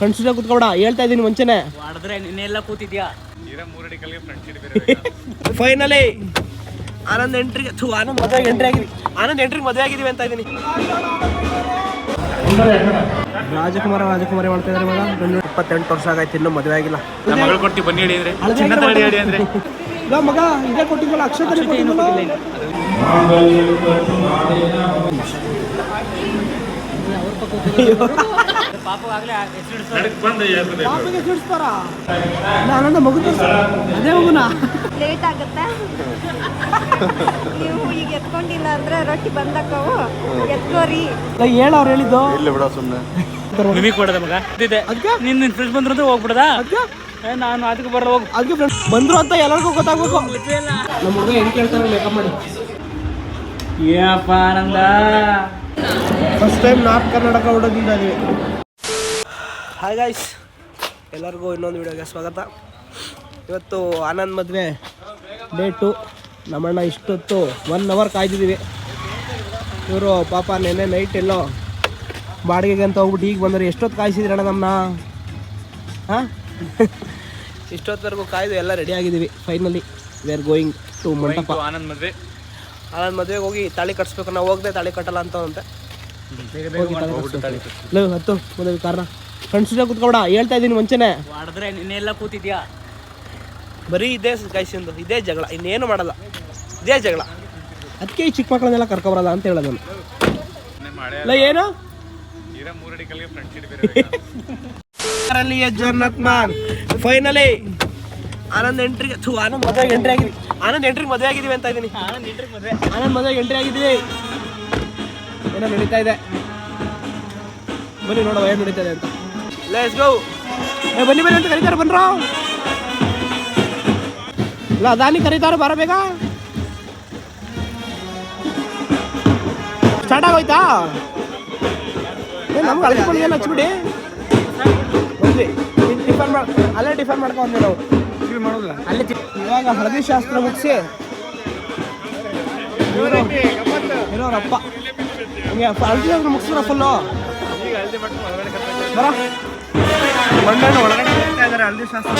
ಕಣ್ಸಿದ ಕುತ್ಕೊಬೇಡ ಹೇಳ್ತಾ ಇದ್ದೀನಿ ಮುಂಚೆನೆ. ನಿನ್ನೆಲ್ಲ ಕೂತಿದ್ಯಾ? ಫೈನಲಿ ಆನಂದ್ ಎಂಟ್ರಿ ಥೂ ಆನಂದ್ ಮದುವೆ ಎಂಟ್ರಿ ಆಗಿದ್ವಿ. ಆನಂದ್ ಎಂಟ್ರಿ ಮದುವೆ ಆಗಿದೀವಿ ಅಂತ ಇದ್ದೀನಿ. ರಾಜಕುಮಾರ ರಾಜಕುಮಾರಿ ಮಾಡ್ತಾ ಇದ್ದಾರೆ ಮಗ ಗಂಡು ಇಪ್ಪತ್ತೆಂಟು ವರ್ಷ ಆಗೈತೆ ಇನ್ನೂ ಮದುವೆ ಆಗಿಲ್ಲ. ನಮ್ಮ ಮಗಳು ಕೊಡ್ತೀವಿ ಬನ್ನಿ ಹೇಳಿ ಅಂದ್ರೆ. ಹಳದಿ ಚಿನ್ನದ ಹಾಕಿ ಹೇಳಿ ಅಂದ್ರೆ. ಇಲ್ಲ ಮಗ ಇದೇ ಕೊಟ್ಟಿದ್ದಲ್ಲ ಅಕ್ಷತೆ ಆನಂದ ಮಗು ಅದೇ ಮಗುನ? ಲೇಟ್ ಆಗುತ್ತಾ. ನೀವು ಈಗ ಎತ್ಕೊಂಡಿಲ್ಲ ಅಂದ್ರೆ ರೊಟ್ಟಿ ಬಂದಕ್ಕವು. ಎತ್ಕೋರಿ. ಹೇಳ ಅವ್ರು ಹೇಳಿದ್ದು. ನಿಮಗೆ ಕೊಡದ ಮಗ. ಇದೆ ಅದಕ್ಕೆ ನಿನ್ನ ನಿನ್ನ ಫ್ರೆಂಡ್ಸ್ ಬಂದ್ರೆ ಹೋಗ್ಬಿಡದ? ಅದಕ್ಕೆ ಏ ನಾನು ಅದಕ್ಕೆ ಬರಲ್ಲ ಹೋಗು. ಅದಕ್ಕೆ ಫ್ರೆಂಡ್ಸ್ ಬಂದ್ರು ಅಂತ ಎಲ್ಲರಿಗೂ ಗೊತ್ತಾಗ್ಬೇಕು. ನಮ್ಮ ಹುಡುಗ ಹೆಂಗ್ ಕೇಳ್ತಾರೆ ಮೇಕಪ್ ಮಾಡಿ. ಏನಪ್ಪ Ananda. First time north Karnataka ಹುಡುಗಿಂದ ಇದೀವಿ ಹಾಯ್ ಗಾಯ್ಸ್ ಎಲ್ಲರಿಗೂ ಇನ್ನೊಂದು ವಿಡಿಯೋಗೆ ಸ್ವಾಗತ. ಇವತ್ತು ಆನಂದ್ ಮದುವೆ ಡೇಟು ನಮ್ಮಣ್ಣ ಇಷ್ಟೊತ್ತು ಒನ್ ಅವರ್ ಕಾಯ್ದಿದ್ದೀವಿ. ಇವರು ಪಾಪ ನೆನ್ನೆ ನೈಟ್ ಎಲ್ಲೋ ಬಾಡಿಗೆಗೆ ಅಂತ ಹೋಗ್ಬಿಟ್ಟು ಈಗ ಬಂದರೆ ಎಷ್ಟೊತ್ತು ಕಾಯಿಸಿದ್ರಣ್ಣ ನಮ್ಮನ್ನ ಹಾಂ? ಇಷ್ಟೊತ್ತವರೆಗೂ ಕಾಯ್ದು ಎಲ್ಲ ರೆಡಿ ಆಗಿದ್ದೀವಿ finally we are going to ಮಂಟಪ ಆನಂದ್ ಮದುವೆ. ಆನಂದ್ ಮದುವೆಗೆ ಹೋಗಿ ತಾಳಿ ಕಟ್ಸ್ಬೇಕು. ನಾವು ಹೋಗದೆ ತಾಳಿ ಕಟ್ಟಲ್ಲ ಅಂತ ಅಂತೆ. ಹತ್ತು ಮದುವೆ ಕಾರಣ. ಕಣ್ಸಿದ ಕೂತ್ಕೊಬೇಡ ಹೇಳ್ತಾ ಇದ್ದೀನಿ ಮುಂಚೆನೆ. ಮಾಡಿದ್ರೆ ನಿನ್ನೆಲ್ಲ ಕೂತಿದ್ಯಾ? ಬರೀ ಇದೇ ಕಾಯಿಸಿಂದು ಇದೇ ಜಗಳ ಇನ್ನೇನು ಮಾಡಲ್ಲ. ಇದೇ ಜಗಳ. ಅದಕ್ಕೆ ಈ ಚಿಕ್ಕ ಮಕ್ಕಳನ್ನೆಲ್ಲ ಕರ್ಕೊಬರಲ್ಲ ಅಂತ ಹೇಳೋದು ನಾನು. ಇಲ್ಲ ಏನು? ಜಗನ್ನಾಥ್ ಮಾನ್? ಫೈನಲಿ ಆನಂದ್ ಎಂಟ್ರಿಗೆ ಥೂ ಆನಂದ್ ಮದುವೆಗೆ ಎಂಟ್ರಿ ಆಗಿದ್ವಿ. ಆನಂದ್ ಎಂಟ್ರಿ ಮದುವೆ ಆಗಿದೀವಿ ಅಂತ ಇದ್ದೀನಿ. ಆನಂದ್ ಇಂಟ್ರಿಗೆ ಮದ್ವೆ. ಆನಂದ್ ಮದುವೆಗೆ ಎಂಟ್ರಿ ಆಗಿದ್ದೀವಿ. ಏನೋ ನಡೀತಾ ಇದೆ. ಬನ್ನಿ ನೋಡುವ ಏನು ನಡೀತಾ ಇದೆ ಅಂತ. ಲೆಟ್ಸ್ ಗೋ ಏ ಬನ್ನಿ ಬನ್ನಿ ಅಂತ ಕರೀತಾರೆ ಬನ್ರೋ. ಇಲ್ಲ ಅದಾನಿ ಕರೀತಾರೆ ಬರ ಬೇಗ. ಸ್ಟಾರ್ಟ್ ಆಗೋಯ್ತಾ? ಏ ನಮ್ಗೆ ಅಳಿಸ್ಕೊಂಡು ಏನು ಹಚ್ಬಿಡಿ? ಬಂದ್ವಿ ಟಿಫನ್ ಮಾಡಿ ಅಲ್ಲೇ ಟಿಫನ್ ಮಾಡ್ಕೊಂಡ್ವಿ ನಾವು. ಅಲ್ಲಿ ಇವಾಗ ಹಳದಿ ಶಾಸ್ತ್ರ ಮುಗಿಸಿ. ಇರೋರಪ್ಪ ಹಂಗೆ ಹಳದಿ ಶಾಸ್ತ್ರ ಮುಗಿಸಿದ್ರ ಫುಲ್ಲು ಬರ. ಮಣ್ಣನ್ನು ಒಳಗಡೆ ಹೋಗ್ತಾ ಇದ್ದಾರೆ ಹಳದಿ ಶಾಸ್ತ್ರ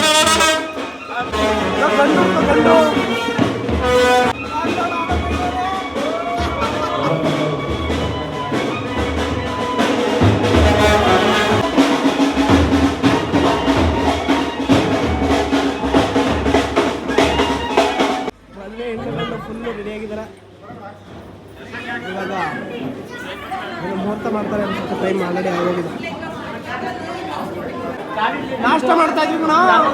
ಮುಹೂರ್ತ ಮಾಡ್ತಾರೆ ಅನ್ಸುತ್ತೆ ಟೈಮ್ ಆಲ್ರೆಡಿ ಆಗೋಗಿದೆ. ನಾಷ್ಟ ಮಾಡ್ತಾ ಇದೀವಿ ನಾವು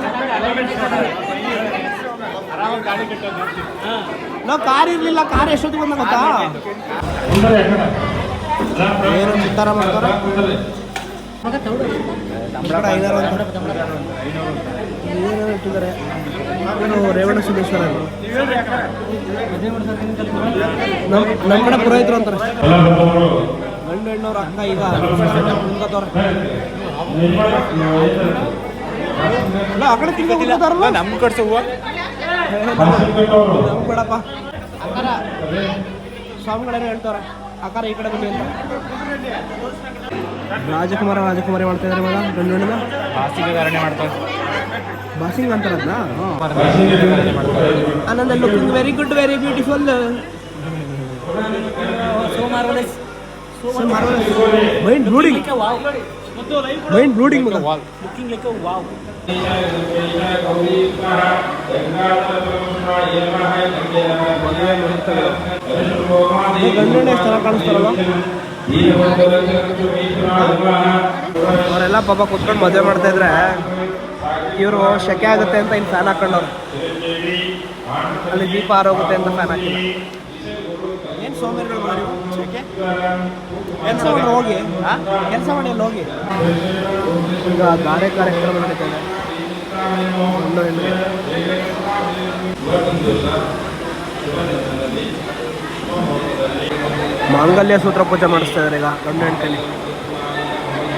ನಾವು ಕಾರ್ ಇರ್ಲಿಲ್ಲ ಕಾರ್ ಎಷ್ಟೊತ್ತಿಗೆ ಬಂದ ಗೊತ್ತಾ? ಏನು ಚಿತ್ತಾರ ಮಾಡ್ತಾರೆ ಐದಾರು ಏನೇನೋ ಇಟ್ಟಿದ್ದಾರೆ. ನಾನು ರೇವಣ ಸಿದ್ದೇಶ್ವರ ನಮ್ಮ ನಮ್ಮ ಕಡೆ ಪುರೋಹಿತರು ಅಂತಾರೆ. ಗಂಡು ಹೆಣ್ಣವ್ರ ಅಕ್ಕ ಈಗ ನಿಂತ್ಕೋತವ್ರೆ. ಆ ಕಡೆ ತಿನ್ನೋದಿಲ್ಲ ನಮ್ಮ ಕಡೆ ಹೂವ ನಮ್ಗೆ ಬೇಡಪ್ಪ ಅಕ್ಕಾರ ಸ್ವಾಮಿಗಳೇನು ಹೇಳ್ತಾರ. ಅಕ್ಕಾರ ಈ ಕಡೆ ಬನ್ನಿ ಅಂತ. ರಾಜಕುಮಾರ ರಾಜಕುಮಾರಿ ಮಾಡ್ತಾ ಇದಾರೆ ಮಗ ಗಂಡು ಹೆಣ್ಣಿನ ಹಾಸಿಗೆ ಧಾರಣೆ ಮಾಡ್ತಾರೆ. ಬಾಸಿಂಗ್ ಅಂತಾರದ್ನ Ananda looking very good very beautiful mind blowing mind blowing ಮಗ ಲುಕಿಂಗ್ ಲೈಕ್ ವಾವ್ ಚೆನ್ನಾಗಿ ಕಾಣಿಸ್ತಾರಲ್ಲ? ಅವರೆಲ್ಲ ಪಾಪ ಕುತ್ಕೊಂಡು ಮದುವೆ ಮಾಡ್ತಾ ಇದ್ರೆ ಇವರು ಶೆಕೆ ಆಗುತ್ತೆ ಅಂತ ಇನ್ ಫ್ಯಾನ್ ಹಾಕೊಂಡವ್ರು. ಅಲ್ಲಿ ದೀಪ ಆರೋಗುತ್ತೆ ಅಂತ ಫ್ಯಾನ್ ಹಾಕಿಲ್ಲ. ಸೋಮೇರಿಗಳು ಮಾಡಿ ಶೆಕೆ ಕೆಲಸ ಮಾಡಿ ಹೋಗಿ. ಕೆಲಸ ಮಾಡಿ ಅಲ್ಲಿ ಹೋಗಿ. ಈಗ ಗಾರೆ ಕಾರ್ಯಕ್ರಮ ನಡೀತಾ ಇದೆ. ಮಾಂಗಲ್ಯ ಸೂತ್ರ ಪೂಜೆ ಮಾಡಿಸ್ತಾ ಇದ್ದಾರೆ ಈಗ ಗಂಡು ಹೆಂಡತಿಲಿ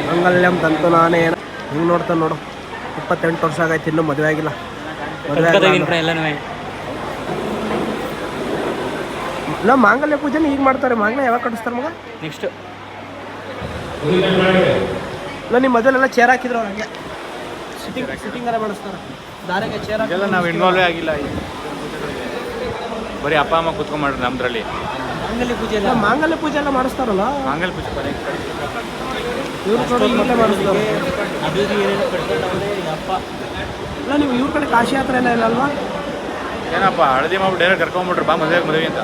ಮಾಂಗಲ್ಯಂ ತಂತು ನಾನೇ ಏನ ಹಿಂಗೆ ನೋಡ್ತಾನೆ ನೋಡು. ಇಪ್ಪತ್ತೆಂಟು ವರ್ಷ ಆಗೈತೆ ಇನ್ನೂ ಮದುವೆ ಆಗಿಲ್ಲ. ಮದುವೆ ಇಲ್ಲ ಮಾಂಗಲ್ಯ ಪೂಜೆನ ಈಗ ಮಾಡ್ತಾರೆ. ಮಾಂಗಲ್ಯ ಯಾವಾಗ ಕಟ್ಟಿಸ್ತಾರೆ ಮಗ? ನೆಕ್ಸ್ಟ್ ಇಲ್ಲ ನಿಮ್ಮ ಮೊದಲೆಲ್ಲ ಚೇರ್ ಹಾಕಿದ್ರು ಅವ್ರಿಗೆ ಹಂಗೆ ಸಿಟ್ಟಿಂಗ್ ಸಿಟ್ಟಿಂಗ್ ಎಲ್ಲ ಮಾಡಿಸ್ತಾರೆ. ದಾರಿಗೆ ಚೇರ್ ಹಾಕಿಲ್ಲ ನಾವು ಇನ್ವಾಲ್ವೇ ಆಗಿಲ್ಲ ಬರೀ ಅಪ್ಪ ಅಮ್ಮ ಕುತ್ಕೊಂಡ್ಬಿಡ್ರಿ ನಮ್ದ್ರಲ್ಲಿ. ಮಾಂಗಲ್ಯ ಪೂಜೆ ಎಲ್ಲ ಮಾಂಗಲ್ಯ ಪೂಜೆ ಎಲ್ಲ ಮಾಡಿಸ್ತಾರಲ್ಲ? ಮಾಂಗಲ್ಯ ಪೂಜೆ ಬರೀ ಇವ್ರ ಕಡೆ ಇಲ್ಲೇ ಮಾಡಿಸ್ತಾರೆ. ಇಲ್ಲ ನೀವು ಇವ್ರ ಕಡೆ ಕಾಶಿ ಯಾತ್ರೆ ಎಲ್ಲ ಇಲ್ಲ ಅಲ್ವಾ? ಏನಪ್ಪ ಹಳದಿ ಮಾಡ್ಬಿಟ್ಟು ಡೈರೆಕ್ಟ್ ಕರ್ಕೊಂಡ್ಬಿಟ್ರು ಬಾ ಮದುವೆ ಮದುವೆ ಅಂತ.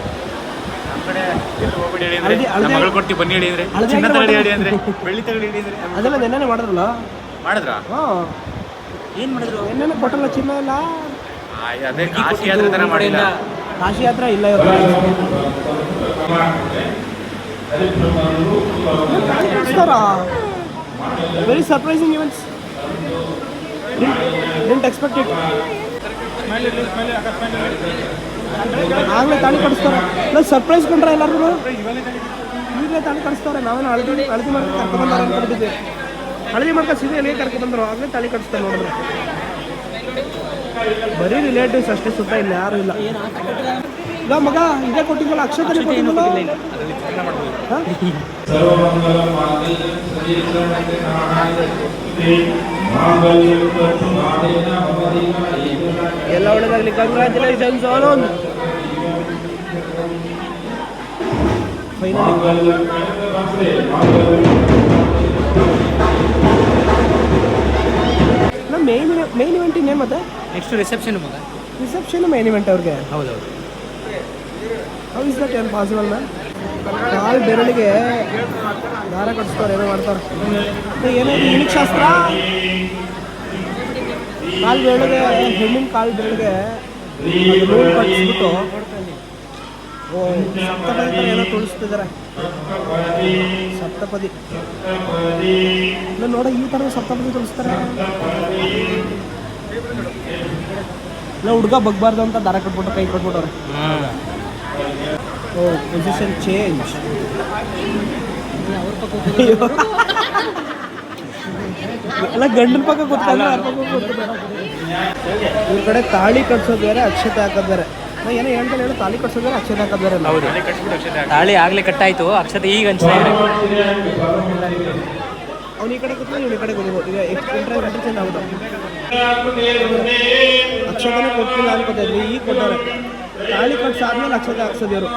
ಮಗಳು ಕೊಡ್ತೀವಿ ಬನ್ನಿ ಹೇಳಿ ಅಂದ್ರೆ ಚಿನ್ನ ತಗಡಿ ಹೇಳಿ. ಅಂದ್ರೆ ಬೆಳ್ಳಿ ತಗಡಿ ಹೇಳಿ ಅಂದ್ರೆ ಅದೆಲ್ಲ ನೆನ್ನೆ ಮಾಡಿದ್ರಲ್ಲ? ಮಾಡಿದ್ರಾ? ಹಾಂ. ಏನು ಮಾಡಿದ್ರು? ನೆನ್ನೆ ಕೊಟ್ಟಲ್ಲ ಚಿನ್ನ ಇಲ್ಲ ಅದೇ ಕಾಶಿ ಯಾತ್ರೆ ಥರ ಮಾಡಿಲ್ಲ. ಕಾಶಿ ಯಾತ್ರೆ ಇಲ್ಲ ಇವ್ರ very surprising events didn't expect it ಆಗಲೇ ತಾಳಿ ಕಡಿಸ್ತಾರೆ ನಾನು ಸರ್ಪ್ರೈಸ್ ಕೊಂಡ್ರೆ ಎಲ್ಲರೂ ಈಗಲೇ ತಾಳಿ ಕಡಿಸ್ತಾರೆ ನಾವೇನು ಹಳದಿ ಹಳದಿ ಮಾಡ್ಕೊಂಡು ಕರ್ಕೊಂಡ್ಬಂದಾರ ಅನ್ಕೊಂಡಿದ್ದೆ ಹಳದಿ ಮಾಡ್ಕೊಂಡು ಸೀದಾ ಎಲ್ಲಿಗೆ ಕರ್ಕೊಂಡ್ಬಂದ್ರು ಆಗಲೇ ತಾಳಿ ಕಡಿಸ್ತಾರೆ ನೋಡಿದ್ರೆ. ಬರೀ ರಿಲೇಟಿವ್ಸ್ ಅಷ್ಟೇ ಸುತ್ತ ಇಲ್ಲ ಯಾರು ಇಲ್ಲ. ಇಲ್ಲ, ಮಗ ಇದೇ ಕೊಟ್ಟಿದ್ದಲ್ಲ ಅಕ್ಷತೆ ಕೊಟ್ಟಿದ್ದಲ್ಲ? ಎಲ್ಲ ಒಳ್ಳೆದಾಗ್ಲಿ. Congratulations Anand finally main main event ಇನ್ನೇನು ಮತ್ತೆ? ನೆಕ್ಸ್ಟ್ ರಿಸೆಪ್ಷನ್ ಮಗ. ರಿಸೆಪ್ಷನ್ ಮೇನ್ ಇವೆಂಟ್ ಅವ್ರಿಗೆ? ಹೌದೌದು. ಹೌ ಇಸ್ ದಟ್ ಏನು ಪಾಸಿಬಲ್ ಮ್ಯಾಮ್ ಕಾಲು ಬೆರಳಿಗೆ ದಾರ ಕಟ್ಟಿಸ್ತಾರೆ ಏನೋ ಮಾಡ್ತಾರೆ ಏನೇನು ಏನಾದ್ರು ಯುನಿಕ್ ಶಾಸ್ತ್ರ? ಕಾಲು ಬೆರಳಿಗೆ ಹೆಣ್ಣಿನ ಕಾಲು ಬೆರಳಿಗೆ ಬಿಟ್ಟು ಓ, ಸಪ್ತಪದಿ ಏನೋ ತುಳಿಸ್ತಿದ್ದಾರೆ ಸಪ್ತಪದಿ. ನೋಡ, ಈ ಥರ ಸಪ್ತಪದಿ ತೋರಿಸ್ತಾರೆ. ಇಲ್ಲ, ಹುಡುಗ ಬಗ್ಬಾರ್ದು ಅಂತ ದಾರ ಕಟ್ಬಿಟ್ಟು, ಕೈ ಕಟ್ಬಿಟ್ಟವ್ರೆ. ಓ ಪೊಸಿಷನ್ ಚೇಂಜ್ ಎಲ್ಲ ಗಂಡನ ಪಕ್ಕ ಗೊತ್ತಲ್ಲ ಅವ್ರ ಇವ್ರ ಕಡೆ ತಾಳಿ ಕಟ್ಸೋದು ಬೇರೆ, ಅಕ್ಷತೆ ಹಾಕೋದು ಬೇರೆ. ಏನೋ ಹೇಳ್ತಾನೆ ಹೇಳು ತಾಳಿ ಆಗ್ಲಿ ಅಕ್ಷತೆ ಹೌದು. ಅಕ್ಷತೆ ತಾಳಿ ಆಗಲಿ ಕಟ್ಟಾಯ್ತು ಅಕ್ಷತೆ ಈಗ ಹಂಚ್ತಾ ಅವ್ನು ಈ ಕಡೆ ಕೂತ್ಕೊಂಡು ಇವ್ನ ಈ ಕಡೆ ಕೂತ್ಕೊಂಡು ಈಗ ಇಂಟ್ರೆಸ್ಟ್ ಇಂಟ್ರೆಸ್ಟ್ ಹೌದು ಅಕ್ಷತೆನೇ ಕೊಟ್ಟಿಲ್ಲ ಅನ್ಕೋತಾ ಇದ್ವಿ ಈಗ ಕೊಟ್ಟವ್ರೆ. ತಾಳಿ ಕಟ್ಸಾದ್ಮೇಲೆ ಅಕ್ಷತೆ ಹಾಕ್ಸೋದು ಇವರು.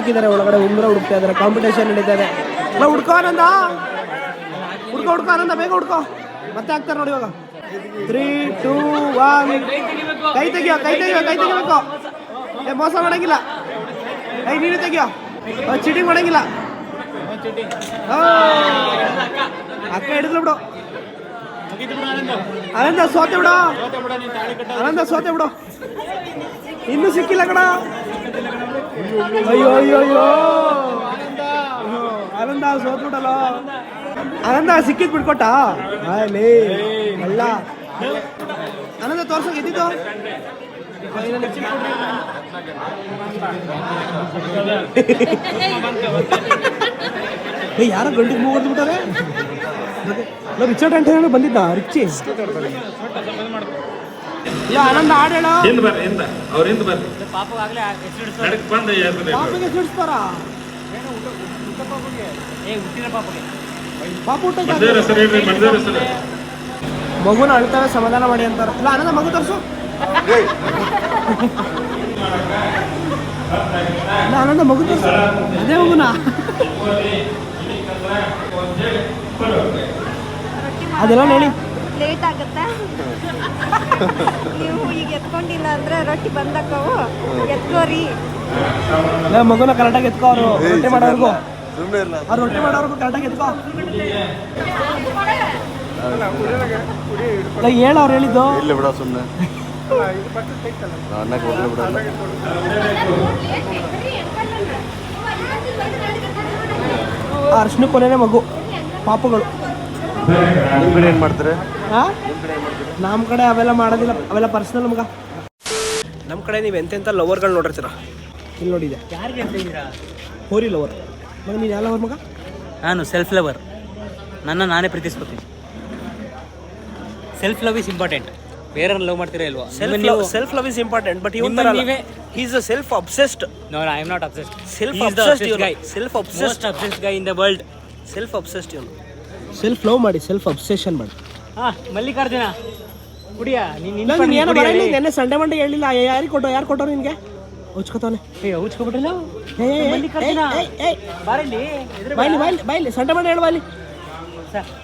ಹಾಕಿದ್ದಾರೆ. ಒಳಗಡೆ ಉಂಗುರ ಹುಡುಕ್ತಾ ಇದ್ದಾರೆ. ಕಾಂಪಿಟೇಷನ್ ನಡೀತಾ ಇದೆ. ಹುಡ್ಕೋ ಆನಂದ. ಹುಡ್ಕೋ ಹುಡ್ಕೋ ಆನಂದ. ಬೇಗ ಹುಡ್ಕೋ. ಮತ್ತೆ ಆಗ್ತಾರೆ ನೋಡಿ ಇವಾಗ. ತ್ರೀ ಟೂ ಒನ್ ಕೈ ತೆಗಿಯೋ ಕೈ ತೆಗಿಯೋ, ಕೈ ತೆಗಿಬೇಕು. ಏ, ಮೋಸ ಮಾಡಂಗಿಲ್ಲ. ಕೈ ನೀನು ತೆಗಿಯೋ. ಚೀಟಿಂಗ್ ಮಾಡಂಗಿಲ್ಲ. ಅಕ್ಕ ಹಿಡಿದ್ಲು ಬಿಡು. ಆನಂದ, ಸೋತೆ ಬಿಡು. ಆನಂದ, ಸೋತೆ ಬಿಡು. ಇನ್ನೂ ಸಿಕ್ಕಿಲ್ಲ ಕಣ. ಅಯ್ಯೋ ಅಯ್ಯೋ ಅಯ್ಯೋ. ಆನಂದ ಸೋತ್ಬಿಟ್ಟಲ್ಲ ಆನಂದ ಸಿಕ್ಕಿದ್ ಬಿಟ್ಕೊಟ್ಟ ಅಲ್ಲಿ ಅಲ್ಲ. ಆನಂದ ತೋರ್ಸೋ ಗೆದ್ದಿದ್ದು ಯಾರ ಗಂಟಿಗೆ ಮೂಗ್ ಹೊಡ್ದ್ಬಿಟ್ಟಾರೆ ರಿಚರ್ಡ್ ಅಂತ ಹೇಳಿ ಬಂದಿದ್ದ, ರಿಚಿ. ಇಲ್ಲ ಆನಂದ ಹಾಡು ಹೇಳೋ. ಹಿಂದ್ ಬರ್ರಿ ಹಿಂದ. ಅವ್ರ ಹಿಂದ್ ಬರ್ರಿ. ಪಾಪ ಆಗ್ಲೇ ಹೆಸರು ನಡಕ್ ಬಂದು ಹೇಳ್ತದೆ ಪಾಪಿಗೆ ಸಿಡಿಸ್ತಾರ ಏ ಹುಟ್ಟಿನ ಪಾಪಗೆ. ಪಾಪ ಊಟ ಮದ್ವೆ ಹೆಸರು ಹೇಳ್ರಿ ಮದ್ವೆ ಹೆಸರು. ಮಗುನ ಅಳ್ತಾವೆ ಸಮಾಧಾನ ಮಾಡಿ ಅಂತಾರ. ಇಲ್ಲ ಆನಂದ ಮಗು ತರ್ಸು. ಇಲ್ಲ ಆನಂದ ಮಗು ತರ್ಸು. ಅದೇ ಮಗುನ? ಅದೆಲ್ಲ ನೋಡಿ ಲೇಟ್ ಆಗುತ್ತೆ. ನೀವು ಈಗ ಎತ್ಕೊಂಡಿಲ್ಲ ಅಂದ್ರೆ ರೊಟ್ಟಿ ಬಂದಕ್ಕವು ಎತ್ಕೋರಿ. ಇಲ್ಲ ಮಗುನ ಕರೆಕ್ಟಾಗಿ ಎತ್ಕೋ ಅವರು. ರೊಟ್ಟಿ ಮಾಡೋರ್ಗು. ಅವ್ರು ರೊಟ್ಟಿ ಮಾಡೋರ್ಗು ಕರೆಕ್ಟಾಗಿ ಎತ್ಕೋ. ಹೇಳು ಅವ್ರು ಹೇಳಿದ್ದು. ಇಲ್ಲ ಬಿಡ ಸುಮ್ಮನೆ ಅನ್ನಕ್ಕೆ ಹೋಗ್ಲಿ ಬಿಡ. ಅರ್ಶನ ಕೊನೆನೇ ಮಗು. ಪಾಪುಗಳು. ನಿಮ್ಮ ಕಡೆ ಏನು ಮಾಡ್ತಾರೆ? ನಮ್ಮ ಕಡೆ ಅವೆಲ್ಲ ಮಾಡೋದಿಲ್ಲ ಅವೆಲ್ಲ ಪರ್ಸನಲ್ ಮಗ. ನಮ್ಮ ಕಡೆ ನೀವು ಎಂತೆಂಥ ಲವರ್ಗಳು ನೋಡಿರ್ತೀರ? ಇಲ್ಲಿ ನೋಡಿದೆ ಯಾರಿಗೆ ಅಂತ ಇದ್ದೀರಾ ಹೋರಿ ಲವರ್ ಮಗ ನೀನು ಯಾವ ಲವರ್ ಮಗ? ನಾನು ಸೆಲ್ಫ್ ಲವರ್ ನನ್ನ ನಾನೇ ಪ್ರೀತಿಸ್ಕೊತೀನಿ. ಸೆಲ್ಫ್ ಲವ್ ಇಸ್ ಇಂಪಾರ್ಟೆಂಟ್ ಬೇರೆ ಲವ್ ಮಾಡ್ತೀರಾ ಇಲ್ವಾ? Self love self love is important but ಇವನ್ ತರ ನೀವೇ- is a self obsessed no I am not obsessed self obsessed guy self obsessed obsessed guy in the world. Self obsessed ಇವನು. Self love ಮಾಡಿ self obsession ಮಾಡಿ. ಹಾ ಮಲ್ಲಿಕಾರ್ಜುನ ಕುಡಿಯ ನೀನ್ ಏನು ಬರಲಿ ನೆನ್ನೆ ಸಂಡೆ ಮಂಡೆ ಹೇಳಿಲ್ಲ ಯಾರಿಗೆ ಕೊಟ್ಟೋ ಯಾರು ಕೊಟ್ಟೋ ನಿನಗೆ? ಉಚ್ಕೋತಾನೆ ಉಚ್ಕೊಬಿಟ್ಟಿಲ್ಲ ಮಲ್ಲಿಕಾರ್ಜುನ. ಬಾರಲ್ಲಿ ಬಾಯ್ಲಿ ಬಾಯ್ಲಿ ಬಾಯ್ಲಿ ಸಂಡೆ ಮಂಡೆ ಹೇಳು ಬಾಲಿ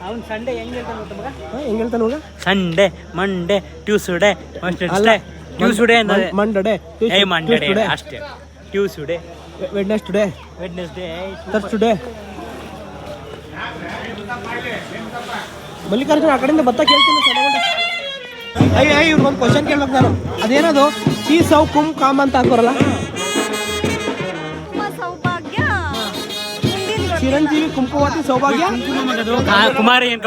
ಅವ್ನು ಸಂಡೆ ಹೆಂಗ್ ಹೇಳ್ತಾನೆ ಗೊತ್ತಾ ಮಗ? ಹೆಂಗೆ ಹೇಳ್ತಾನೆ ಮಗ? Sunday Monday Tuesday Tuesday Tuesday ಅಂದ್ರೆ ಮಂಡಡೆ ಏ ಮಂಡಡೆ ಅಷ್ಟೇ. Tuesday. Wednesday. Thursday Mallikarjuna ಆ ಕಡೆಯಿಂದ ಭತ್ತ ಕೇಳ್ತೀನಿ ಅಯ್ಯ ಅಯ್ಯ ಇವ್ರು ಒಂದು ಕ್ವಶನ್ ಕೇಳ್ಬೇಕು ನಾನು. ಅದೇನದು? ಚೀ ಸೌ ಕುಂ ಕಾಮ್ ಅಂತ ಹಾಕೋರಲ್ಲ. ಚಿರಂಜೀವಿ ಕುಂಕುಮವತಿ ಸೌಭಾಗ್ಯ? ಕುಮಾರಿ ಏನ್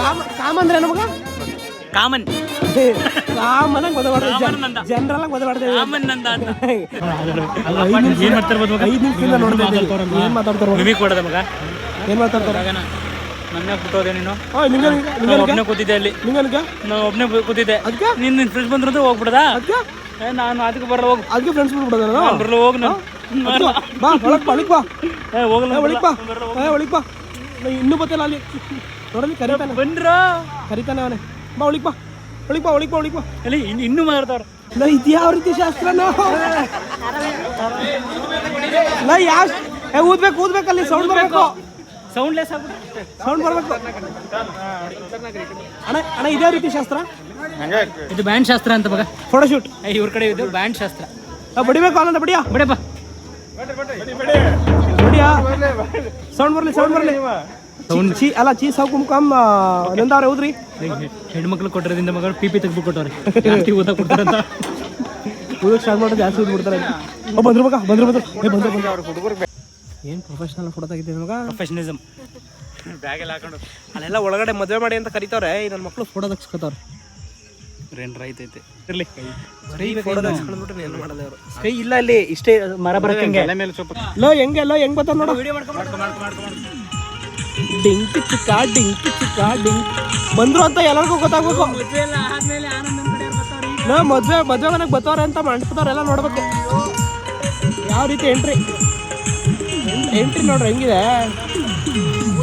ಕಾಮ ಕಾಮ್ ಅಂದ್ರೆ ನಮಗ ಮಗ? ಕಾಮನ್. ಕಾಮನ್ ಅಂದ. ಜನರಲ್ ಆಗಿ ಮದುವೆ ಕಾಮನ್ ನಂದ ಐದು ನಿಮಿಷದಿಂದ ನೋಡ್ತಾ ಏನ್ ಮಾತಾಡ್ತಾರ ಮಗ? ಏನ್ ಮಾತಾಡ್ತಾರೆ ಮಗನ ನನ್ನ ಬಿಟ್ಟೋದೆ ನೀನು? ನಾನು ಒಬ್ಬನೇ ಕೂತಿದ್ದೆ ಅಲ್ಲಿ. ನಿಂಗನ್ಗ? ನಾನು ಒಬ್ಬನೇ ಕೂತಿದ್ದೆ. ಅದ್ಕೆ? ನಿನ್ನ ನಿನ್ನ ಫ್ರೆಂಡ್ಸ್ ಬಂದ್ರಂತ ಹೋಗ್ಬಿಡದ? ಅದ್ಕೆ? ನಾನು ಅದಕ್ಕೆ ಬರಲ್ಲ ಹೋಗು. ಅದಕ್ಕೆ ಫ್ರೆಂಡ್ಸ್ ಬಿಡ್ಬಿಡೋದ ನಾನು? ಬರಲ್ಲ ಹೋಗು ನಾನು. ಬಾ ಒಳಗ್ ಬಾ ಬಾ. ಏ, ಹೋಗಲ್ಲ ಏ, ಒಳಗ್ ಬಾ. ಏ, ಒಳಗ್ ಬಾ. ಇನ್ನೂ ಬತ್ತಿಲ್ಲ ಅಲ್ಲಿ. ನೋಡಲಿ ಕರಿತಾನೆ. ಬಂದ್ರೋ? ಕರಿತಾನೆ ಅವನೇ. ಬಾ ಒಳಗ್ ಬಾ. ಒಳಗ್ ಬಾ ಒಳಗ್ ಬಾ ಒಳಗ್ ಬಾ. ಅಲ್ಲಿ ಇನ್- ಇನ್ನೂ ಮಾತಾಡ್ತಾವ್ರ? ನಾ ಇದ್ಯಾವ ರೀತಿ ಶಾಸ್ತ್ರನೋ ನಾ? ಯಾವ ಏ ಊದ್ಬೇಕು ಊದ್ಬೇಕಲ್ಲಿ ಸೌಂಡ್ ಬರ್ಬೇಕು. ಸೌಂಡ್ ಆಗ್ಬಿಟ್ರೆ? ಸೌಂಡ್ ಬರ್ಬೇಕು. ಅಣ್ಣ ಅಣ್ಣ ಇದೇ ರೀತಿ ಶಾಸ್ತ್ರ? ಇದು ಬ್ಯಾಂಡ್ ಶಾಸ್ತ್ರ ಅಂತ ಮಗ. ಫೋಟೋಶೂಟ್ ಇವ್ರ ಕಡೆ ಇದು ಬ್ಯಾಂಡ್ ಶಾಸ್ತ್ರ. ಬಡಿಬೇಕು ಆನಂದ ಬಡಿಯಾ? ಬಡಿಯಪ್ಪ ಬಡಿಯಾ? ಸೌಂಡ್ ಬರಲಿ ಸೌಂಡ್ ಬರಲಿ. ಸೌಂಡ್ ಚೀ ಅಲ್ಲ ಚೀ ಸಾವು ಕುಮ್ಕಮ್ ನಂದವ್ರೆ ಹೌದ್ರಿ? ಹೆಣ್ಮಕ್ಳು ಕೊಟ್ಟಿರೋದ್ರಿಂದ ಮಗಳು ಪಿ ಪಿ ತೆಗ್ದು ಕೊಟ್ಟವ್ರೆ ಜಾಸ್ತಿ ಊಟ ಕೊಡ್ತಾರಂತ. ಉದಕ್ ಸ್ಟಾರ್ಟ್ ಮಾಡೋದು ಜಾಸ್ತಿ ಬಿಡ್ತಾರೆ. ಓ ಬಂದ್ರು ಮಗ ಬಂದ್ರು ಬಂದ್ರು. ಏ ಬಂದ್ರು ಬಂದ್ರು. ಏನು ಪ್ರೊಫೆಷನಲ್ ಫೋಟೋ ತೆಗಿತೀನಿ ಮಗ ಪ್ರೊಫೆಷನಲಿಸಮ್ ಬ್ಯಾಗೆಲ್ಲ ಹಾಕೊಂಡು. ಅಲ್ಲೆಲ್ಲ ಒಳಗಡೆ ಮದುವೆ ಮಾಡಿ ಅಂತ ಕರಿತಾವ್ರೆ ಈ ನನ್ನ ಮಕ್ಕಳು ಫೋಟೋ ತೆಗ್ಸ್ಕೊತಾವ್ರೆ. ರೇನ್ ರೈತೈತೆ ಇರಲಿ. ಕೈ. ಫೋಟೋ ತೆಗ್ಸ್ಕೊಂಡ್ಬಿಟ್ಟು ಏನು ಮಾಡೋದು ಅವರು ಕೈ ಇಲ್ಲ ಅಲ್ಲಿ ಇಷ್ಟೇ ಮರ ಮೇಲೆ ಸ್ವಲ್ಪ ಲೋ ಹೆಂಗೆ ಲೋ ಹೆಂಗ್ ಬರ್ತಾವ ನೋಡು. ಡಿಂಕ್ ಚಿಕ್ಕ ಡಿಂಕ್ ಚಿಕ್ಕ ಡಿಂಕ್. ಬಂದ್ರು ಅಂತ ಎಲ್ಲರಿಗೂ ಗೊತ್ತಾಗ್ಬೇಕು. ನಾ ಮದ್ವೆ ಮದ್ವೆ ಮನೆಗೆ ಬತ್ತವ್ರೆ ಅಂತ ಮಂಟಪದವ್ರೆಲ್ಲ ನೋಡ್ಬೇಕು. ಯಾವ ರೀತಿ ಎಂಟ್ರಿ ಎಂಟ್ರಿ ನೋಡ್ರಿ ಹೆಂಗಿದೆ?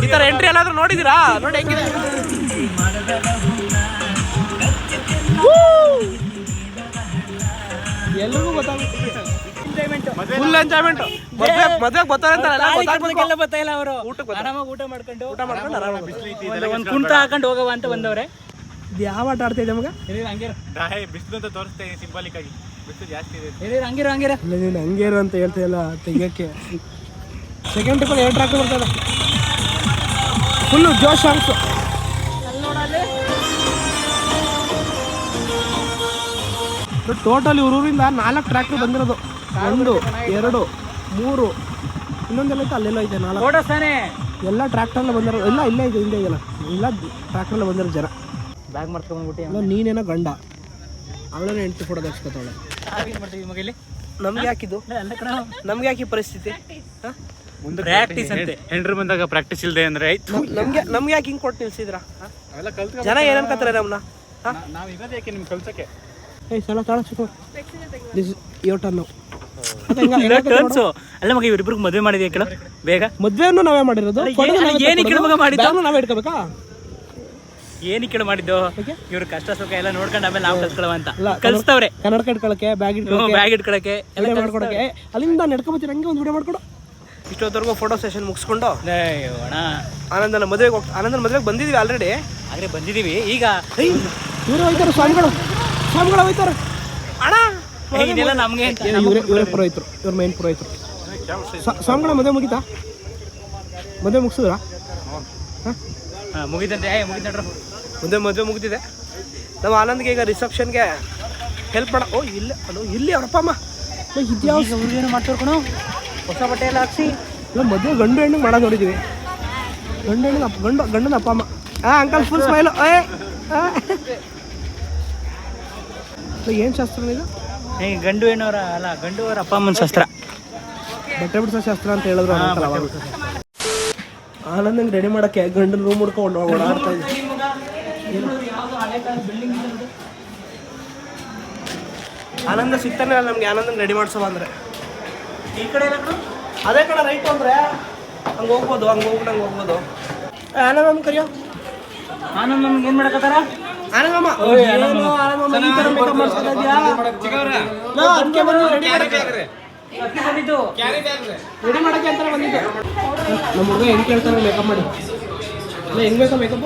ಈ ತರ ಎಂಟ್ರಿ ಎಲ್ಲಾದ್ರೂ ನೋಡಿದಿರಾ? ನೋಡಿ ಹೆಂಗಿದೆ. ಎಲ್ರಿಗೂ ಗೊತ್ತಾಗುತ್ತೆ. ಫುಲ್ ಎಂಜಾಯ್ಮೆಂಟ್ ಮದ್ವೆ ಮದ್ವೆ ಬರ್ತಾರೆ ಅಂತ ಎಲ್ಲ ಗೊತ್ತಾಗ್ಬೇಕು. ಗೊತ್ತಾಯಿಲ್ಲ ಅವರು. ಅವರು ಆರಾಮಾಗಿ ಊಟ ಮಾಡ್ಕೊಂಡು. ಊಟ ಮಾಡ್ಕೊಂಡು ಆರಾಮಾಗಿ ಒಂದು ಕುಂಟ ಹಾಕೊಂಡು ಹೋಗವ ಅಂತ ಬಂದವ್ರೆ. ಇದು ಯಾವ ಆಟ ಆಡ್ತಾ ಇದೆ ಮಗ ಹಂಗಿರ? ಡಾಯ್ ಬಿಸಿಲು ಅಂತ ತೋರಿಸ್ತಾ ಇದೀನಿ ಸಿಂಬಾಲಿಕ್ ಆಗಿ. ಬಿಸಿಲು ಜಾಸ್ತಿ ಇದೆ. ಹಂಗಿರ ಹಂಗಿರ? ಇಲ್ಲ ನೀನು ಹಂಗೇರು ಅಂತ ಹೇಳ್ತೀಯಲ್ಲ ತೆಗಿಯೋಕ್ಕೆ. ಸೆಕೆಂಡ್ ಟ್ರಿಪಲ್ ಎರಡು ಟ್ರ್ಯಾಕ್ಟರ್ ಬರ್ತದೆ. ಫುಲ್ಲು ಜೋಶ್ ಆಗ್ತು ಟೋಟಲ್ ಊರಿಂದ ನಾಲ್ಕು ಟ್ರ್ಯಾಕ್ಟರ್ ಬಂದಿರೋದು. ಒಂದು ಎರಡು ಮೂರು. ಇನ್ನೊಂದೆಲ್ಲ ಐತೆ ಅಲ್ಲೆಲ್ಲ ಐತೆ ನಾಲ್ಕು. ಎಲ್ಲ ಟ್ರ್ಯಾಕ್ಟರ್ಲ್ಲ ಬಂದಿರೋ ಎಲ್ಲ ಇಲ್ಲೇ ಇದೆ ಹಿಂದೆ ಇದೆಯಲ್ಲ. ಎಲ್ಲ ಟ್ರ್ಯಾಕ್ಟರ್ಲ್ಲ ಬಂದಿರೋ ಜನ. ಬ್ಯಾಗ್ ಮಾಡ್ಕೊಂಡ್ಬಿಟ್ಟು ಅಲ್ಲ ನೀನೇನೋ ಗಂಡ. ಅವಳೇನೋ ಹೆಂಡತಿ ಫೋಟೋ ಮಗಲ್ಲಿ? ನಮ್ಗೆ ಕಣ. ನಮ್ಗೆ ಯಾಕೆ ಪರಿಸ್ಥಿತಿ? ಹಾಂ? ಪ್ರಾಕ್ಟೀಸ್ ಅಂತೆ. ಹೆಂಡ್ರು ಬಂದಾಗ ಪ್ರಾಕ್ಟೀಸ್ ಇಲ್ಲದೆ ಅಂದ್ರೆ ಆಯ್ತು. ನಮ್ಗೆ ನಮ್ಗೆ ಯಾಕೆ ಹಿಂಗೆ ಕೊಟ್ಟು ನಿಲ್ಸಿದ್ರ? ಅವೆಲ್ಲ ಕಲ್ತ್ಕೊ ಜನ ಏನ್ ಅನ್ಕೋತಾರೆ ನಮ್ಮನ್ನ ನಾವು ಇರೋದು ಯಾಕೆ ನಿಮ್ಗೆ ಕಲ್ಸಕ್ಕೆ? ಏಯ್ ಸಲ ತಾಳ ಚಿಕ್ಕ ದಿಸ್ ಯೋರ್ ಟರ್ನ್ ಟರ್ನ್ಸು ಅಲ್ಲ ಮಗ ಇವರಿಬ್ರಿಗೆ ಮದುವೆ ಮಾಡಿದ್ಯಾ ಕೇಳ ಬೇಗ? ಮದುವೆಯನ್ನು ನಾವೇ ಮಾಡಿರೋದು? ಏನು ಏನ್- ಏನಕ್ಕೆ ಮಗ ಮಾಡಿದ್ದು? ನಾವೇ ಇಟ್ಕೋಬೇಕಾ? ಏನಕ್ಕೆ ಕೇಳು ಮಾಡಿದ್ದು? ಇವ್ರ ಕಷ್ಟ ಸುಖ ಎಲ್ಲ ನೋಡ್ಕೊಂಡು ಆಮೇಲೆ ನಾವು ಕಲ್ತ್ಕೊಳ್ಳೋ ಅಂತ. ಅಲ್ಲ, ಕಲಿಸ್ತವ್ರೆ. ಕನ್ನಡ ಇಟ್ಕೊಳಕ್ಕೆ ಬ್ಯಾಗ್ ಇಟ್ಕೊಳಕ್ಕೆ. ಬ್ಯಾಗ್ ಇಟ್ಕೊಳಕ್ಕೆ. ಎಲ್ಲ ಮಾಡ್ಕೊಡಕ್ಕೆ. ಅಲ್ಲಿಂದ ನಡ್ಕೊಬತ್ತೀನಿ ಹಂಗೆ ಒಂದು ವಿಡಿಯೋ ಮಾಡ್ಕೊಡು. ಇಷ್ಟೊತ್ತವರೆಗೂ ಫೋಟೋ ಸೆಷನ್ ಮುಗಿಸ್ಕೊಂಡು ಅಣ್ಣ ಆನಂದನ ಮದುವೆಗೆ ಹೋಗ್ತಾ ಆನಂದನ ಮದುವೆಗೆ ಬಂದಿದ್ದೀವಿ ಆಲ್ರೆಡಿ ಆದರೆ ಬಂದಿದೀವಿ. ಈಗ ಇವರು ಹೋಯ್ತಾರೆ ಸ್ವಾಮಿಗಳು. ಸ್ವಾಮಿಗಳು ಹೋಯ್ತಾರೆ ಅಣ್ಣ ಇದೆಲ್ಲ ನಮಗೆ ಇವರೇ ಇವರೇ ಪುರೋಹಿತರು. ಇವ್ರ ಮೇನ್ ಪುರೋಹಿತರು. ಸ್ವಾ- ಸ್ವಾಮಿಗಳ ಮದುವೆ ಮುಗಿತಾ? ಮದುವೆ ಮುಗಿಸಿದ್ರಾ? ಹಾಂ? ಮುಗಿದಂತೆ. ಮುಗಿದಂಡ್ರು ಮದುವೆ ಮದುವೆ ಮುಗಿದಿದೆ. ನಮ್ಮ ಆನಂದ್ಗೆ ಈಗ ರಿಸೆಪ್ಷನ್ಗೆ ಹೆಲ್ಪ್ ಮಾಡ ಓ ಇಲ್ಲ ಅಲೋ ಇಲ್ಲಿ ಅವ್ರಪ್ಪ ಅಮ್ಮ. ಇದ್ಯಾವ ಅವ್ರಿಗೇನು ಮಾಡ್ತಾರೆ ಕಣೋ ಹೊಸ ಬಟ್ಟೆ ಎಲ್ಲ ಹಾಕ್ಸಿ. ಇಲ್ಲ ಮದುವೆ ಗಂಡು ಹೆಣ್ಣು ಮಾಡೋದು ನೋಡಿದ್ದೀವಿ ಗಂಡು ಹೆಣ್ಣಿಗೆ ಅಪ್ಪ ಗಂಡು ಗಂಡನ ಅಪ್ಪ ಅಮ್ಮ. ಆ ಅಂಕಲ್ ಫುಲ್ ಸ್ಮೈಲು ಏ ಏನು ಶಾಸ್ತ್ರ ಇದು? ಏ ಗಂಡು ಹೆಣ್ಣವರ ಅಲ್ಲ ಗಂಡು ಅವರ ಅಪ್ಪ ಅಮ್ಮನ ಶಾಸ್ತ್ರ. ಬಟ್ಟೆ ಬಿಡಿಸೋ ಶಾಸ್ತ್ರ ಅಂತ ಹೇಳಿದ್ರು. ಆನಂದಂಗೆ ರೆಡಿ ಮಾಡಕ್ಕೆ ಗಂಡನ ರೂಮ್ ಹುಡ್ಕೊಂಡು ಓಡಾಡ್ತಾ ಇದ್ದೀವಿ ಆನಂದ ಸಿಗ್ತಾನೆ ಅಲ್ಲ ನಮ್ಗೆ ಆನಂದನ ರೆಡಿ ಮಾಡ್ಸೋ ಅಂದ್ರೆ. ಈ ಕಡೆ ಕಣೋ. ಅದೇ ಕಡೆ ರೈಟ್ ಅಂದ್ರೆ ಹಂಗೆ ಹೋಗ್ಬೋದು ಹಂಗೆ ಹೋಗ್ಬಿಟ್ಟು ಹಂಗೆ ಹೋಗ್ಬೋದು. ಏ, ಆನಂದಮ್ಮ ಕರಿಯೋ. ಆನಂದ್ ನಮ್ಗೆ ಏನ್ ಮಾಡಕತ್ತಾರ? ಓಯ್, ಏನು ಆನಂದಮ್ಮ. ಆನಂದಮ್ಮ ಈ ಥರ makeup ಮಾಡ್ಸ್ಕೊತಾ ಇದ್ಯಾ? ನಾ ಅದಕ್ಕೆ ಬಂದು ರೆಡಿ ಮಾಡಕ್ಕೆ. ಬಂದಿದ್ದು. ರೆಡಿ ಮಾಡಕ್ಕೆ ಅಂತಾನೆ ಬಂದಿದ್ದೆ. ನಮ್ಮ ಹುಡುಗ ಹೆಂಗೆ ಕೇಳ್ತಾನೆ ಮೇಕಪ್ ಮಾಡಿ? ಅಲ್ಲ ಹೆಂಗ್ ಬೇಕಾ ಮೇಕಪ್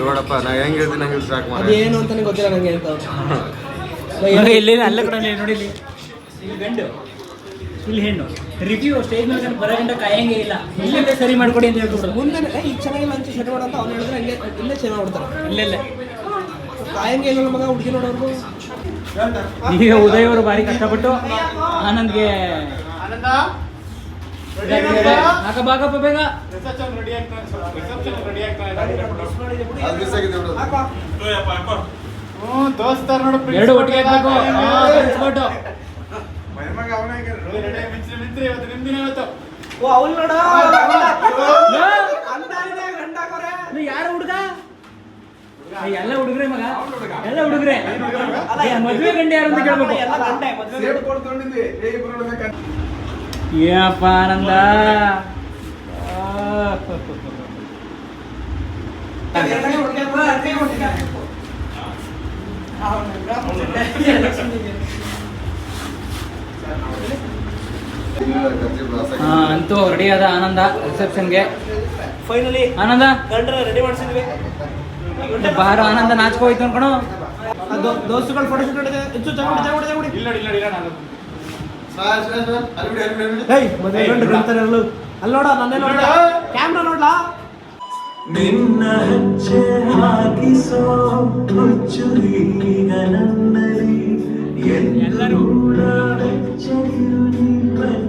ನೋಡಪ್ಪ ನಾ ಹೆಂಗ್ ಹೇಳ್ತೀನಿ ಹಂಗೆ ಸಾಕು ಮಾಡಿ ಏನು ಅಂತಾನೆ ಗೊತ್ತಿಲ್ಲ ನನಗೆ ಹೇಳ್ತಾವೆ ಇಲ್ಲಿ ಅಲ್ಲ ಕಡೆ ನೋಡಿ ಇಲ್ಲಿ ಇಲ್ಲಿ ಗಂಡು. ಇಲ್ಲಿ ಹೆಣ್ಣು ರಿವ್ಯೂ ಸ್ಟೇಜ್ ಮೇಲೆ ಬರೋದ್ರಿಂದ ಕಾಯಂಗೆ ಇಲ್ಲ. ಇಲ್ಲಿಂದ ಸರಿ ಮಾಡ್ಕೊಡಿ ಅಂತ ಹೇಳ್ಕೊಡ್ರು ಮುಂದೆ ಈ ಈಗ ಚೆನ್ನಾಗಿಲ್ಲ ಅಂತ ಸೆಟ್ ಮಾಡಂತ ಅವ್ನು ಹೇಳಿದ್ರೆ ಹಂಗೆ ಇಲ್ಲೇ ಚೆನ್ನಾಗಿ ಮಾಡ್ತಾರೆ ಇಲ್ಲೆಲ್ಲ ಕಾಯಂಗೆ ಇಲ್ಲ ಮಗ ಹುಡುಗಿ ನೋಡೋರು ಈಗ ಉದಯ್ ಅವರು ಭಾರಿ ಕಷ್ಟಪಟ್ಟು ಆನಂದ್ಗೆ ಹಾಕ ಬಾಕಪ್ಪ ಬೇಗ. ಎರಡು ಒಟ್ಟಿಗೆ ಹಾಕ್ಬೇಕು ಓ ಅವ್ನು ನೋಡ ಯಾರು ಹುಡುಗ ಎಲ್ಲ ಹುಡುಗ್ರೆ ಮಗ ಎಲ್ಲ ಹುಡುಗ್ರೆ ಮದ್ವೆ ಗಂಡ ಯಾರು ಅಂತ ಕೇಳ್ಬೇಕು ಎಲ್ಲ ಗಂಟೆ ಮದ್ವೆ ಏನಪ್ಪ ಆನಂದ ಹಾ ಅಂತೂ ರೆಡಿ ಆದ ಆನಂದ ರಿಸೆಪ್ಷನ್ಗೆ ಫೈನಲಿ ಆನಂದ? ಗಂಡ್ರ ರೆಡಿ ಮಾಡಿಸಿದ್ವಿ. ಬಾರ ಆನಂದ ನಾಚ್ಕೋಯ್ತು ಅನ್ಕೊಣು. ಅದು ದೋಸ್ತುಗಳು ಫೋಟೋ ಶೂಟ್ ಮಾಡಿದೆ ಹೆಚ್ಚು ತಗೊಂಡು ತಗೊಂಡು ತಗೊಂಡು ಸರ್ ಸರ್ ಸರ್ ಅಲ್ಲಿ ಬಿಡಿ ಅಲ್ಲಿ ಬಿಡಿ, ಏಯ್ ಮದುವೆ ಗಂಡು ಗಂತಾರೆ ಅಲ್ಲೂ. ಅಲ್ಲಿ ನೋಡ ನನ್ನೇ ನೋಡ. ಕ್ಯಾಮ್ರಾ ನೋಡ್ಲಾ? ನಿನ್ನ ಹಾಕಿಸೋ ಚುರಿ ನನ್ನಲ್ಲಿ ಎಲ್ಲರೂ.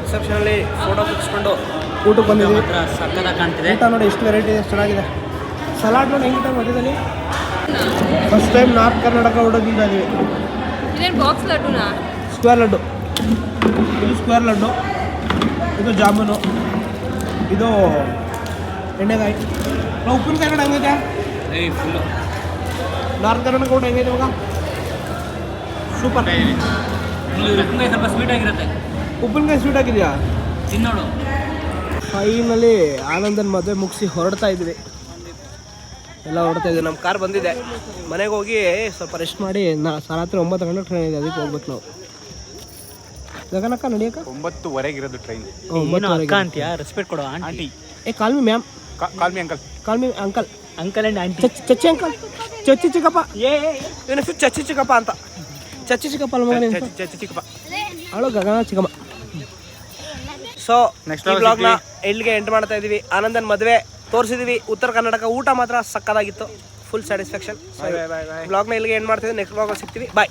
ರಿಸೆಪ್ಷನಲ್ಲಿ ಫೋಟೋ ತೆಗೆಸ್ಕೊಂಡು ಊಟಕ್ಕೆ ಬಂದಿದ್ವಿ ಮಾತ್ರ ಸಕ್ಕತ್ತಾಗಿ ಕಾಣ್ತಿದೆ ನೋಡಿ ಎಷ್ಟು ವೆರೈಟಿ ಚೆನ್ನಾಗಿದೆ ಸಲಾಡ್ ನೋಡಿ ಹೆಂಗಿದೆ ಮಧ್ಯದಲ್ಲಿ ಫಸ್ಟ್ ಟೈಮ್ ನಾರ್ತ್ ಕರ್ನಾಟಕ ಹೊಡೋದಿಂದ ಇದೀವಿ ಬಾಕ್ಸ್ ಲಡ್ಡುನಾ ಸ್ಕ್ವೇರ್ ಲಡ್ಡು ಇದು ಸ್ಕ್ವೇರ್ ಲಡ್ಡು ಇದು ಜಾಮೂನು ಇದು ಎಣ್ಣೆಗಾಯಿ ಉಪ್ಪಿನಕಾಯಿ ನೋಡಿ ಹೆಂಗಿದೆ ಏಯ್ ಫುಲ್ಲು ನಾರ್ತ್ ಕರ್ನಾಟಕ ಊಟ ಹೆಂಗಿದೆ ಇವಾಗ? ಸೂಪರ್ ಉಪ್ಪಿನಕಾಯಿ ಸ್ವಲ್ಪ ಸ್ವೀಟ್ ಆಗಿರುತ್ತೆ ಉಪ್ಪಿನಕಾಯಿ ಸ್ವೀಟ್ ಆಗಿದೆಯಾ? ತಿನ್ನೋಡು ಫೈನಲಿ ಆನಂದನ್ ಮದುವೆ ಮುಗಿಸಿ ಹೊರಡ್ತಾ ಇದ್ವಿ. ಎಲ್ಲ ಹೊರಡ್ತಾ ಇದ್ವಿ. ನಮ್ಮ ಕಾರ್ ಬಂದಿದೆ. ಮನೆಗೆ ಹೋಗಿ ಸ್ವಲ್ಪ ರೆಸ್ಟ್ ಮಾಡಿ ನಾ ರಾತ್ರಿ ಒಂಬತ್ತು ಗಂಟೆ ಟ್ರೈನ್ ಇದೆ ಅದಕ್ಕೆ ಹೋಗ್ಬೇಕು ನಾವು. ಗಗನಕ್ಕ ನಡಿಯಕ್ಕ? ಒಂಬತ್ತುವರೆಗೆ. ಇರೋದು ಟ್ರೈನ್ ಅಕ್ಕ ಅಂತೀಯಾ? ರೆಸ್ಪೆಕ್ಟ್ ಕೊಡು ಆಂಟಿ. ಏ call me ma'am call me uncle call me uncle uncle and aunty ಚಚ್ಚಿ ಚಚ್ಚಿ ಅಂಕಲ್ ಚಚ್ಚಿ ಚಿಕ್ಕಪ್ಪ. ಏ ಇವನ ಹೆಸರು ಚಚ್ಚಿ ಚಿಕ್ಕಪ್ಪ ಅಂತ. ಚಚ್ಚಿ ಚಿಕ್ಕಪ್ಪ ಅಲ್ಲ ಮಗನೇ ಚಚ್ಚಿ ಚಿಕ್ಕಪ್ಪ. ಅವಳು ಗಗನ ಚಿಕ್ಕಮ್ಮ. ಸೊ Next ನೆಕ್ಸ್ಟ್ level ಬ್ಲಾಗ್ನ ಎಲ್ಲಿಗೆ ಎಂಡ್ ಮಾಡ್ತಾ ಇದೀವಿ. ಆನಂದನ್ ಮದುವೆ ತೋರಿಸಿದೀವಿ. ಉತ್ತರ ಕರ್ನಾಟಕ ಊಟ ಮಾತ್ರ ಸಕ್ಕದಾಗಿತ್ತು. ಫುಲ್ ಸ್ಯಾಟಿಸ್ಫ್ಯಾಕ್ಷನ್ ಬ್ಲಾಗ್ನ ಇಲ್ಲಿಗೆ ಎಂಡ್ ಮಾಡ್ತೀವಿ ನೆಕ್ಸ್ಟ್ ಬ್ಲಾಗ್ ಸಿಗ್ತೀವಿ. ಬಾಯ್